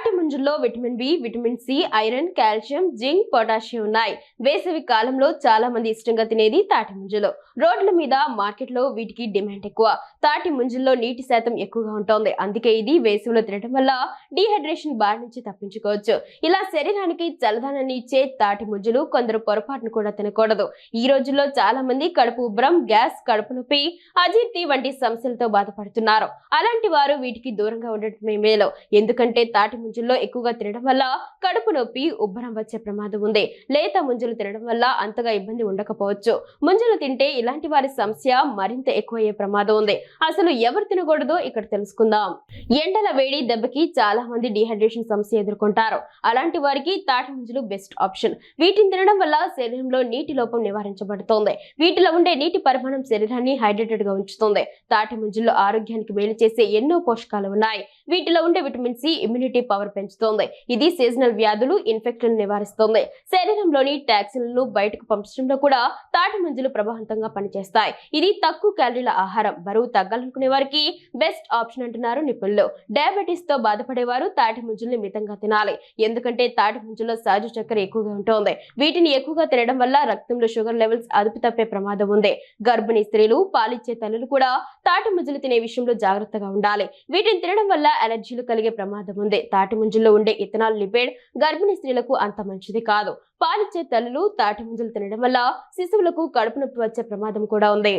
తాటి ముంజుల్లో vitamin B vitamin C iron calcium zinc potassium ఉన్నాయి. వేసవి కాలంలో చాలా మంది ఇష్టంగా తినేది తాటి ముంజలు. రోడ్ల మీద మార్కెట్లో వీటికి డిమాండ్ ఎక్కువ. తాటి ముంజుల్లో నీటి శాతం ఎక్కువగా ఉంటుంది. అందుకే ఇది వేసవిలో తినడం వల్ల డీహైడ్రేషన్ బారి నుంచి తప్పించుకోవచ్చు. ఇలా శరీరానికి చలదనాన్ని ఇచ్చే తాటి ముంజలు కొందరు పొరపాటును కూడా తినకూడదు. ఈ రోజుల్లో చాలా మంది కడుపు ఉబ్బరం గ్యాస్ కడుపు నొప్పి అజీర్తి వంటి సమస్యలతో బాధపడుతున్నారు. అలాంటి వారు వీటికి దూరంగా ఉండటమే మేలు. ఎందుకంటే తాటి ముంజుల్లో ఎక్కువగా తినడం వల్ల కడుపు నొప్పి ఉబ్బరం వచ్చే ప్రమాదం ఉంది. లేత ముంజలు తినడం వల్ల అంతగా ఇబ్బంది ఉండకపోవచ్చు. ముంజలు తింటే ఇలాంటి వారి సమస్య మరింత ఎక్కువయ్యే ప్రమాదం ఉంది. అసలు ఎవరు తినకూడదో ఇక్కడ తెలుసుకుందాం. ఎండల వేడి దెబ్బకి చాలా మంది డిహైడ్రేషన్ సమస్య ఎదుర్కొంటారు. అలాంటి వారికి తాటి ముంజులు బెస్ట్ ఆప్షన్. వీటిని తినడం వల్ల శరీరంలో నీటి లోపం నివారించబడుతోంది. వీటిలో ఉండే నీటి పరిమాణం శరీరాన్ని హైడ్రేటెడ్గా ఉంచుతుంది. తాటి ముంజుల్లో ఆరోగ్యానికి మేలు చేసే ఎన్నో పోషకాలు ఉన్నాయి. వీటిలో ఉండే విటమిన్ సి ఇమ్యూనిటీ పవర్ పెంచుతోంది. ఇది సీజనల్ వ్యాధులు ఇన్ఫెక్షన్ నివారిస్తుంది. శరీరంలోని టాక్సిన్లను బయటకు పంపించడంలో కూడా తాటి మంజులు ప్రభావంతంగా పనిచేస్తాయి. ఇది తక్కువ క్యాలరీల ఆహారం బరువు తగ్గాలనుకునే వారికి బెస్ట్ ఆప్షన్ అంటున్నారు నిపుణులు. డయాబెటీస్తో బాధపడేవారు తాటి ముంజల్ని మితంగా తినాలి. ఎందుకంటే తాటి ముంజలో సహజ చక్కెర ఎక్కువగా ఉంటుంది. వీటిని ఎక్కువగా తినడం వల్ల రక్తంలో షుగర్ లెవెల్స్ అదుపు తప్పే ప్రమాదం ఉంది. గర్భిణీ స్త్రీలు పాలిచ్చే తల్లులు కూడా తాటి ముంజలు తినే విషయంలో జాగ్రత్తగా ఉండాలి. వీటిని తినడం వల్ల అలర్జీలు కలిగే ప్రమాదం ఉంది. తాటి ముంజుల్లో ఉండే ఇథనాల్ లిపిడ్ గర్భిణీ స్త్రీలకు అంత మంచిది కాదు. పాలిచ్చే తల్లులు తాటి ముంజలు తినడం వల్ల శిశువులకు కడుపు నొప్పి వచ్చే ప్రమాదం కూడా ఉంది.